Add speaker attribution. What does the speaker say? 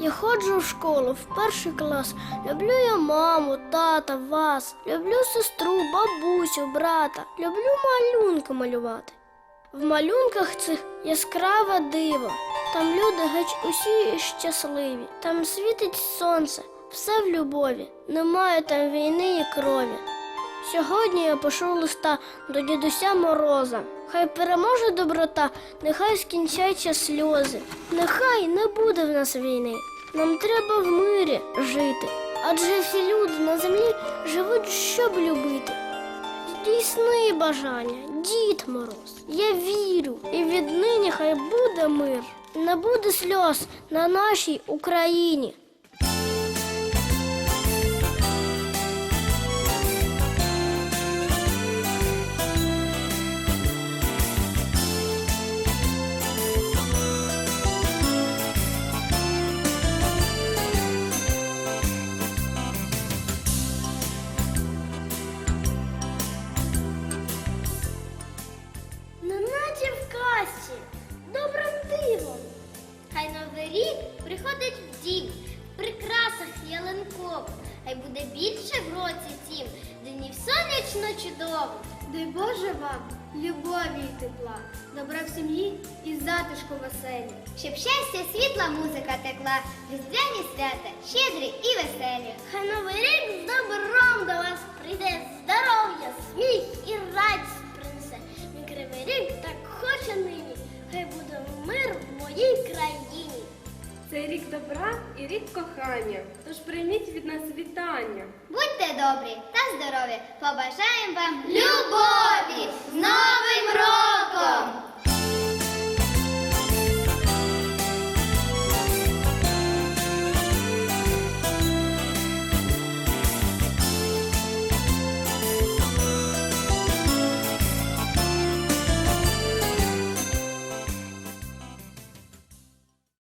Speaker 1: Я ходжу в школу в перший клас. Люблю я маму, тата, вас. Люблю сестру, бабусю, брата. Люблю малюнки малювати. В малюнках цих яскраве диво. Там люди геть усі щасливі. Там світить сонце, все в любові. Немає там війни і крові. Сьогодні я пишу листа до дідуся Мороза. Хай переможе доброта, нехай скінчаться сльози. Нехай не буде в нас війни. Нам треба в мирі жити. Адже всі люди на землі живуть, щоб любити. Здійсни бажання, дід Мороз. Я вірю, і віднині хай буде мир. Не буде сльоз на нашій Україні.
Speaker 2: Приходить в дім, в прикрасах ялинкових. Хай буде більше в році тім, днів сонячно чудово.
Speaker 3: Дай Боже вам любові і тепла, добра в сім'ї і затишку веселі.
Speaker 2: Щоб щастя, світла музика текла, різдвяні свята, щедрі і веселі.
Speaker 1: Хай новий рік з добром до вас
Speaker 3: Це рік добра і рік кохання. Тож прийміть від нас вітання.
Speaker 2: Будьте добрі та здорові! Побажаємо вам роком!